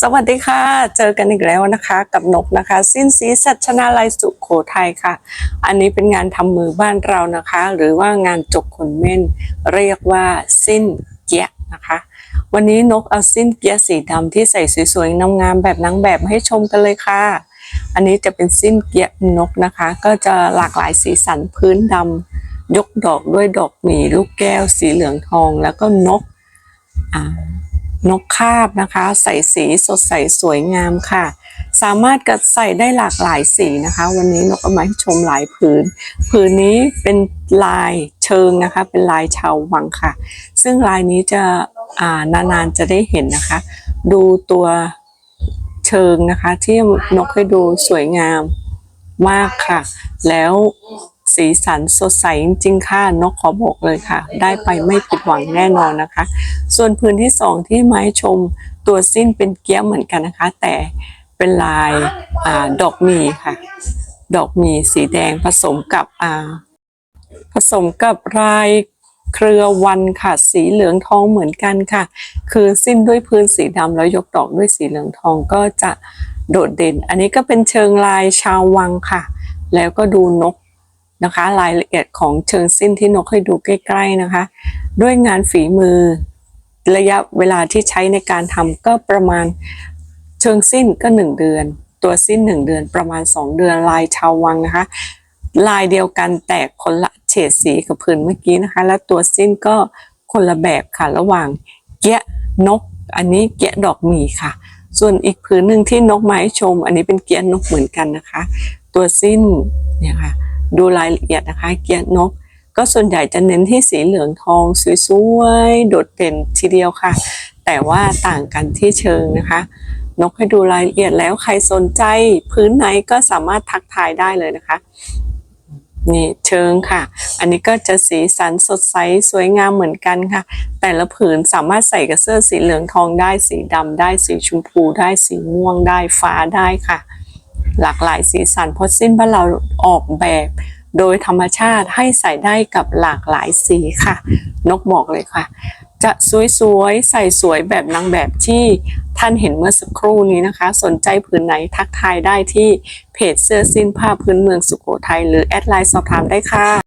สวัสดีค่ะ เจอกันอีกแล้วนะคะ กับนกนะคะ สิ้นสีสัชนาลัยสุโขทัยค่ะ อันนี้เป็นงานทำมือบ้านเรานะคะ หรือว่างานจกขนเม่น เรียกว่าสิ้นเกียะนะคะ วันนี้นกเอาสิ้นเกียะสีดำที่ใส่สวยๆงามๆแบบนางแบบให้ชมกันเลยค่ะ อันนี้จะเป็นสิ้นเกียะนกนะคะ ก็จะหลากหลายสีสันพื้นดำยกดอกด้วยดอกหมีลูกแก้วสีเหลืองทอง แล้วก็นกอ่า นกคาบนะคะ ใส่สีสดใสสวยงามค่ะ สามารถกัดใส่ได้หลากหลายสีนะคะ วันนี้นกเอามาให้ชมหลายผืน ผืนนี้เป็นลายเชิงนะคะ เป็นลายชาววังค่ะ ซึ่งลายนี้จะานานๆจะได้เห็นนะคะ ดูตัวเชิงนะคะ ที่นกให้ดูสวยงามมากค่ะ แล้ว สีสันสดใสจริงๆค่ะนกขอบอกเลยค่ะ ได้ไปไม่ผิดหวังแน่นอนนะคะ ส่วนพื้นที่สองที่ไม้ชมตัวสิ้นเป็นเกี้ยวเหมือนกันนะคะ แต่เป็นลายอาดอกมีค่ะ ดอกมีสีแดงผสมกับอาผสมกับลายเครือวันค่ะ สีเหลืองทองเหมือนกันค่ะ คือสิ้นด้วยพื้นสีดำแล้วยกดอกด้วยสีเหลืองทองก็จะโดดเด่น อันนี้ก็เป็นเชิงลายชาววังค่ะ แล้วก็ดูนก นะคะ รายละเอียดของเชิงสิ้นที่นกให้ดูใกล้ ๆนะคะ ด้วยงานฝีมือ ระยะเวลาที่ใช้ในการทำก็ประมาณเชิงสิ้นก็หนึ่งเดือน ตัวสิ้นหนึ่งเดือนประมาณสองเดือนลายชาววังนะคะ ลายเดียวกันแต่คนละเฉดสีกับผืนเมื่อกี้นะคะ แล้วตัวสิ้นก็คนละแบบค่ะระหว่างเกี้ยนก อันนี้เกี้ยดอกหมีค่ะ ส่วนอีกผืนหนึ่งที่นกไมาให้ชม อันนี้เป็นเกี้ยนกเหมือนกันนะคะ ตัวสิ้นเนี่ยค่ะ ดูรายละเอียดนะคะเกี้ยนก ก็ส่วนใหญ่จะเน้นที่สีเหลืองทองสวยๆโดดเด่นทีเดียวค่ะ แต่ว่าต่างกันที่เชิงนะคะ นกให้ดูรายละเอียดแล้วใครสนใจพื้นไหนก็สามารถทักทายได้เลยนะคะนี่เชิงค่ะ อันนี้ก็จะสีสันสดใสสวยงามเหมือนกันค่ะ แต่ละผืนสามารถใส่กับเสื้อสีเหลืองทองได้สีดำได้สีชมพูได้สีม่วงได้ฟ้าได้ค่ะ หลากหลายสีสันเพราะสิ้นบ้านเราออกแบบ โดยธรรมชาติให้ใส่ได้กับหลากหลายสีค่ะ นกบอกเลยค่ะ จะสวยๆ ใส่สวยแบบนางแบบที่ท่านเห็นเมื่อสักครู่นี้นะคะ สนใจผืนไหนทักทายได้ที่เพจเสื้อสิ้นผ้าพื้นเมืองสุโขทัยหรือแอดไลน์สอบถามได้ค่ะ